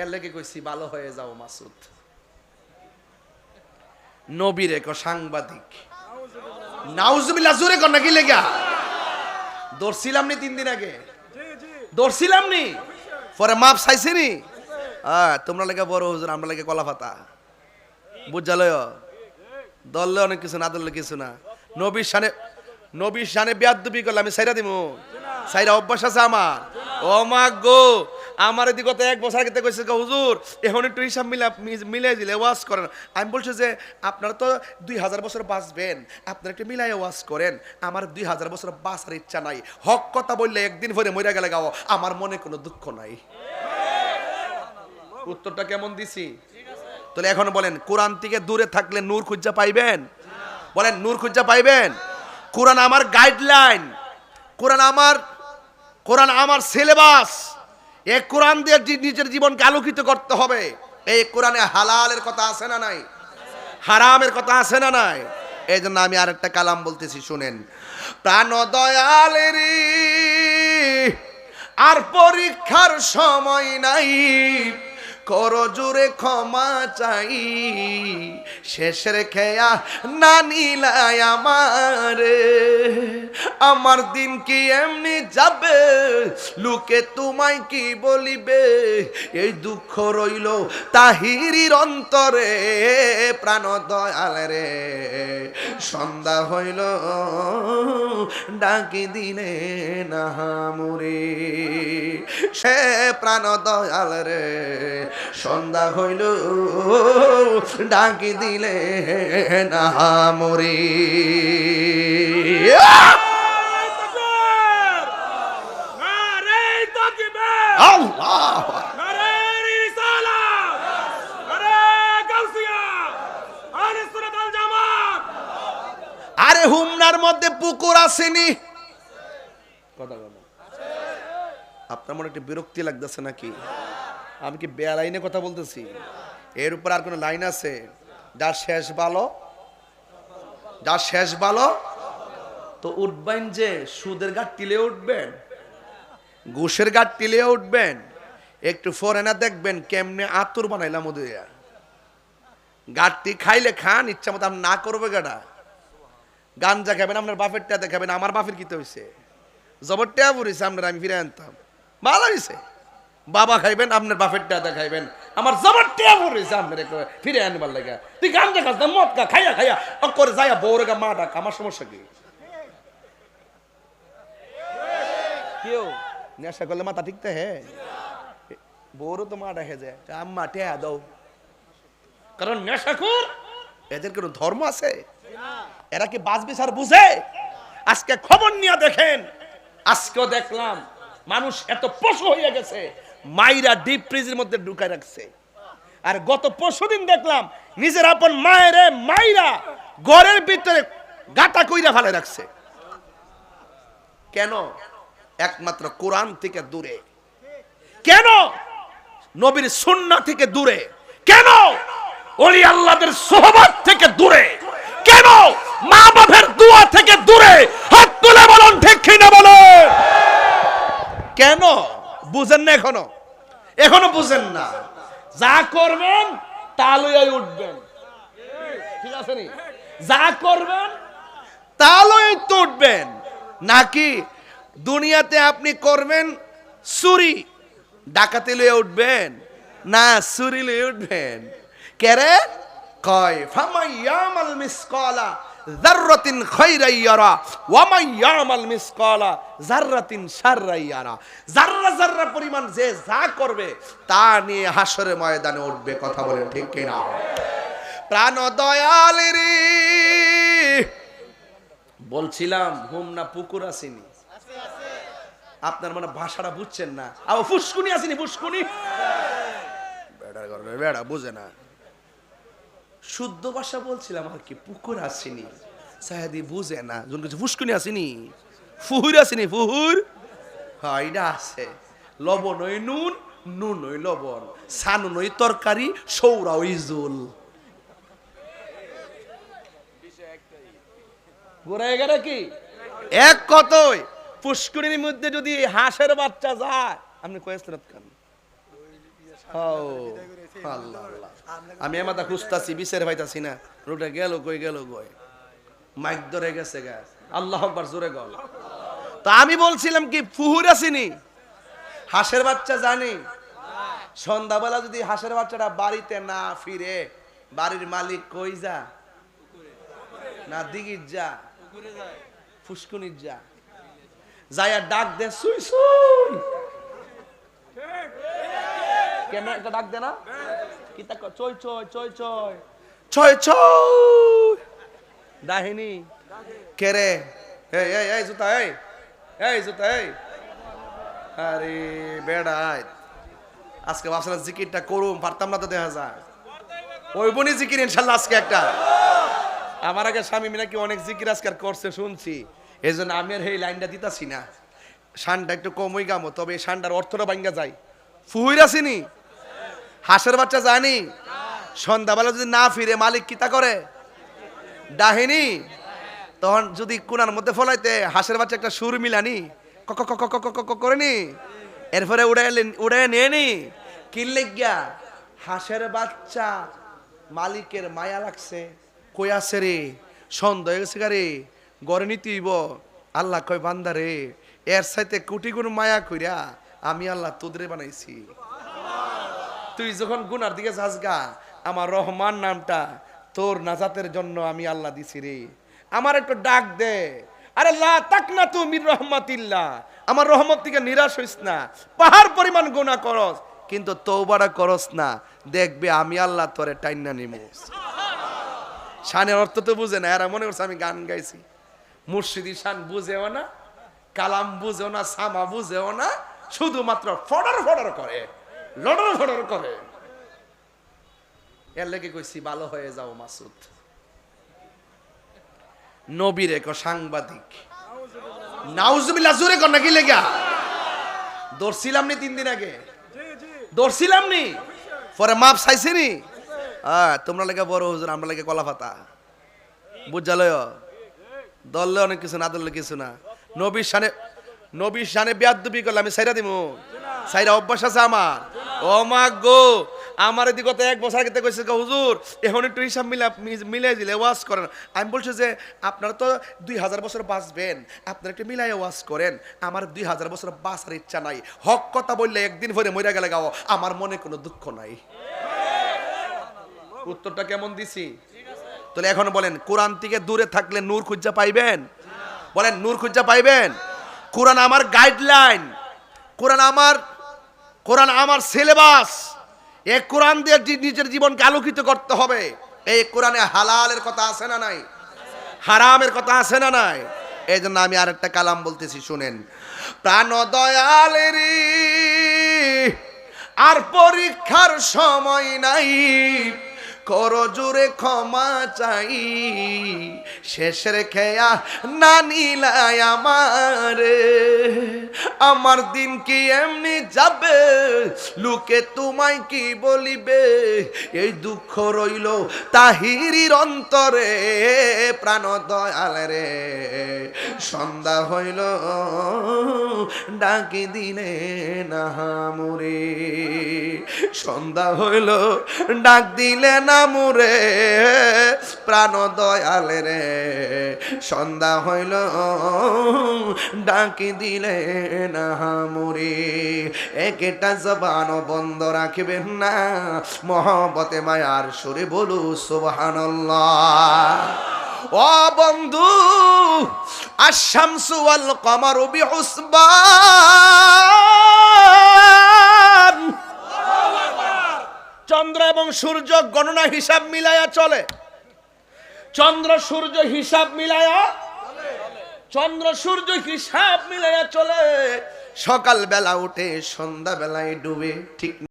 এর লেগে কইছি ভালো হয়ে যাও মাসুদ। নবীর এক সাংবাদিক। নাউজুবিল্লাহ জোরে কর নাকি লেগা? দৌড়ছিলাম নি তিন দিন আগে? দৌড়ছিলাম নি? পরে মাপ চাইছি নি? হ্যাঁ তোমরা লেগে বড় হুজুর আমরা লেগে কলা পাতা। বুঝালয় দললে অনেক কিছু না দললে কিছু না। নবীর শানে নবীর শানে বিয়াদ্দুবি করলে আমি সাইরা দিমু। সাইরা অভ্যাস আছে আমার। ও মা গো আমার এদিকে তো এক বছর আগে কইছে হুজুর এখন একটু হিসাব মিলা মিলাই দিলে ওয়াজ করেন। আমি বলছি যে আপনারা তো দুই হাজার বছর বাঁচবেন আপনারা একটু মিলাই ওয়াজ করেন। আমার দুই হাজার বছর বাঁচার ইচ্ছা নাই। হক কথা বললে একদিন ভরে মরে গেলে গাও আমার মনে কোনো দুঃখ নাই। উত্তরটা কেমন দিছি? তাহলে এখন বলেন কোরআন থেকে দূরে থাকলে নূর খুঁজা পাইবেন? বলেন নূর খুঁজা পাইবেন? কোরআন আমার গাইডলাইন কোরআন আমার কোরআন আমার সিলেবাস এই কোরআন দিয়ে নিজের জীবনকে আলোকিত করতে হবে। এই কোরআনে হালালের কথা আছে না নাই? হারামের কথা আছে না নাই? এই জন্য আমি আর একটা কালাম বলতেছি, শুনেন। প্রাণ দয়ালের আর পরীক্ষার সময় নাই। কর জোরে ক্ষমা চাই। শেষের খেয়া না নিলাই আমারে। আমার দিন কি এমনি যাবে? লোকে তোমায় কি বলিবে? এই দুঃখ রইল তাহিরির অন্তরে, প্রাণ দয়াল রে। সন্ধ্যা হইল, ডাকি দিলে না মুরে সে প্রাণ দয়াল রে সন্ধ্যা হইল, ডাকি দিলে না মরি। আরে হুমনার মধ্যে পুকুর আসেনি। কথা আপনার মনে একটু বিরক্তি লাগতেছে নাকি? আমি কি বেআলাইনে কথা বলতেছি? এর উপর আর কোনো লাইন আছে? যার শেষ ভালো যার শেষ ভালো, তো উঠবেন যে সুদের গাঠ টিলে উঠবেন, ঘুষের গাঠ টিলে উঠবেন, একটু ফরেনার দেখবেন কেমনে আতুর বানাইলাম ওদের গাঠটি খাইলে খান, ইচ্ছা মতো না করবে গাটা গাঞ্জা খাবেন, আপনার বাপের টা দেখাবেন, আমার বাপের কিতে হয়েছে জবর টেয়া পড়েছে, আপনার আমি ফিরে আনতাম। ভালো হয়েছে বাবা খাইবেন, আপনার বাপের টা দেখাইবেন আমার জবর টেয়া পড়েছে আপনার একটু ফিরে আনবার লাগে তুই গাঞ্জা খাস না, মদ খা, খাইয়া খাইয়া। করে যাইয়া বউরে গা মা ডাক, আমার সমস্যা কি? কেউ নেশা করলে মাথা হে বউরও তো মা ডাকে যায় আম্মা টেয়া দাও। কারণ নেশাখোর এদের কোনো ধর্ম আছে? এরা কি বাস বুঝে? আজকে খবর নিয়ে দেখেন, আজকেও দেখলাম, মানুষ এত পশু হয়ে গেছে। মাইরা ডিপ ফ্রিজের মধ্যে ঢুকায় রাখছে। আর গত পরশুদিন দেখলাম, নিজের আপন মায়েরে মাইরা ঘরের ভিতরে গাটা কইরা ফেলে রাখছে। কেন? একমাত্র কোরআন থেকে দূরে। কেন? নবীর সুন্না থেকে দূরে। কেন? ওলি আল্লাহদের সোহবত থেকে দূরে কেন মা বাপের দোয়া থেকে দূরে হাত তুলে বলুন ঠিক কিনা বলুন কেন বুঝেন না এখনও? এখনও বুঝেন না। যা করবেন, তা উঠবেন। ঠিক আছে নি? যা করবেন, তা তো উঠবেন। নাকি দুনিয়াতে আপনি করবেন চুরি? ডাকাতি লইয়া উঠবেন? না, চুরি লইয়া উঠবেন। কেরে কয়, ফামাইয়ামাল মিসকালা। যাররাতিন খাইরাই ইয়ারা ওয়া মাইয়ামাল মিসকালা, যাররাতিন শাররাই ইয়ারা। যাররা যাররা পরিমাণ যে যা করবে, তা নিয়ে হাসরের ময়দানে উঠবে, কথা বলে ঠিক কিনা? প্রাণ দয়ালেরি বলছিলাম হুম না পুকুর আসেনি। আপনার মানে ভাষাটা বুঝছেন না? আবার ফুসকুনি আসেনি, ফুসকুনি? বেড়া বেড়া, বুঝে না। শুদ্ধ ভাষা বলছিলাম আর কি পুকুর আসেনি? সাহেদি বুঝে না। যখন কিছু ফুসকুনি আসেনি? ফুহুর আসেনি, ফুহুর? হ্যাঁ আছে। লবণ ওই নুন নুন ওই লবণ। সানুন ওই তরকারি, সৌরা ওই জোল। গোড়ায় গেলে কি এক কতই পুষ্করিণীর মধ্যে যদি হাঁসের বাচ্চা যায়, আপনি কয়েছেন কেন আমি এমাতা খুঁজতাছি বিচার পাইতাছি না। রোটা গেল কই গেল কই? মাইক ধরে গেছে গা। আল্লাহ আকবার জোরে গল তা আমি বলছিলাম কি ফুহুর আসিনি? হাঁসের বাচ্চা জানি? সন্ধ্যাবেলা যদি হাঁসের বাচ্চাটা বাড়িতে না ফিরে বাড়ির মালিক কই যা? না দিঘির যা? ফুসকুনির যা? যাইয়া ডাক দে সুই সুই। কেন একটা ডাক দে না? কি তা চই চই চই চই। ছয় ছয় ডাহিনী কে রে? এই এই এই জুতা এই। এই জুতা এই। আরে বেড়াই আজকে ভাবছিলাম জিকিরটা করুম পারতাম না তো দেখা যায়। ওই বনি জিকির ইনশাল্লাহ আজকে একটা। আমার আগে স্বামী নাকি অনেক জিকির আজকার করছে শুনছি। এই জন্য আমি আর এই লাইনটা দিতাছি না। শানটা একটু কমই গামো তবে এই শানটার অর্থটা ভাঙ্গা যায়। ফুহুইর আসিনি হাঁসের বাচ্চা জানি। সন্ধ্যাবেলা যদি না ফিরে, মালিক কিতা করে? ডাহিনি? তখন যদি কোনার মধ্যে ফলাইতে, হাঁসের বাচ্চা একটা সুর মিলানি কক কক কক কক করে নি এরপরে উড়াই উড়াই নিয়ে নি কিনলে গিয়া হাঁসের বাচ্চা মালিকের মায়া লাগছে, কই আছে রে? সন্দেহ গেছে গড়ে নিতেইব আল্লাহ কয়, বান্দা রে, এর সাথে কুটিগুণ মায়া কইরা আমি আল্লাহ তোদের বানাইছি। তুই যখন গুনার দিকে যাস গা, আমার রহমান নামটা তোর নাজাতের জন্য আমি আল্লাহ দিছি রে। আমার একটু ডাক দে। আরে, লা তাক না তুমি রহমাতিল্লাহ। আমার রহমত থেকে নিরাশ হইস না। পাহাড় পরিমাণ গুনাহ করস, কিন্তু তৌবাটা করস না। দেখবে আমি আল্লাহ তোরে টাইনা নিমুস শানের অর্থ তো বুঝে না। এরা মনে করছে আমি গান গাইছি। মুর্শিদি শান বুঝেও না, কালাম বুঝেও না, সামা বুঝেও না। শুধুমাত্র ফডর ফডর করে। লড়র ফডর করে এর লেগে কইছি ভালো হয়ে যাও মাসুদ নবীর এক সাংবাদিক। নাউজুবিল্লাহ জোরে কর নাকি লেগা? দৌড়ছিলাম নি তিন দিন আগে? দৌড়ছিলাম নি? পরে মাপ চাইছি নি? হ্যাঁ তোমরা লেগে বড় হুজুর আমরা লেগে কলা পাতা বুঝালয় দললে অনেক কিছু না দললে কিছু না। নবীর শানে নবীর শানে বেয়াদবি করলে আমি সাইরা দিমু। সাইরা অভ্যাস আছে আমার। ও মা গো, আমার এদিকে তো এক বছর আগে কইছে হুজুর, এখন একটু হিসাব মিলা মিলাই দিলে ওয়াজ করেন। আমি বলছি যে, আপনারা তো দুই হাজার বছর বাঁচবেন, আপনারা একটু মিলাই ওয়াজ করেন। আমার দুই হাজার বছর বাঁচার ইচ্ছা নাই। হক কথা বললে একদিন ভরে মরে গেলে গাও, আমার মনে কোনো দুঃখ নাই। উত্তরটা কেমন দিছি? তাহলে এখন বলেন, কোরআন থেকে দূরে থাকলে নূর খুঁজা পাইবেন? বলেন, নূর খুঁজা পাইবেন? কোরআন আমার গাইডলাইন কোরআন আমার কোরআন আমার সিলেবাস। এই কোরআন দিয়ে নিজের জীবনকে আলোকিত করতে হবে। এই কোরআনে হালালের কথা আছে না নাই? হারামের কথা আছে না নাই? এই জন্য আমি আর একটা কালাম বলতেছি, শুনেন। প্রাণ দয়ালেরি আর পরীক্ষার সময় নাই। করো ক্ষমা চাই। শেষের খেয়া না নিলাই আমারে। আমার দিন কি এমনি যাবে? লোকে তোমায় কি বলিবে? এই দুঃখ রইল তাহিরির অন্তরে প্রাণ দয়াল রে। সন্ধ্যা হইল, ডাকি দিলে না মুরে সন্ধ্যা হইল, ডাক দিলে না মুরে প্রাণ দয়াল রে। সন্ধ্যা হইল, ডাকি দিলে না একটা জবান বন্ধ রাখবেন না। মহব্বতে, মায়ার সুরে বলু, সুবহানাল্লাহ। ও বন্ধু আশামসু ওয়াল কমারু চন্দ্র এবং সূর্য গণনা হিসাব মিলায়া চলে। চন্দ্র, সূর্য হিসাব মিলায়া চন্দ্র সূর্য কি সাপ মিলাইয়া চলে? সকালবেলা উঠে সন্ধ্যা বেলায় ডুবে ঠিক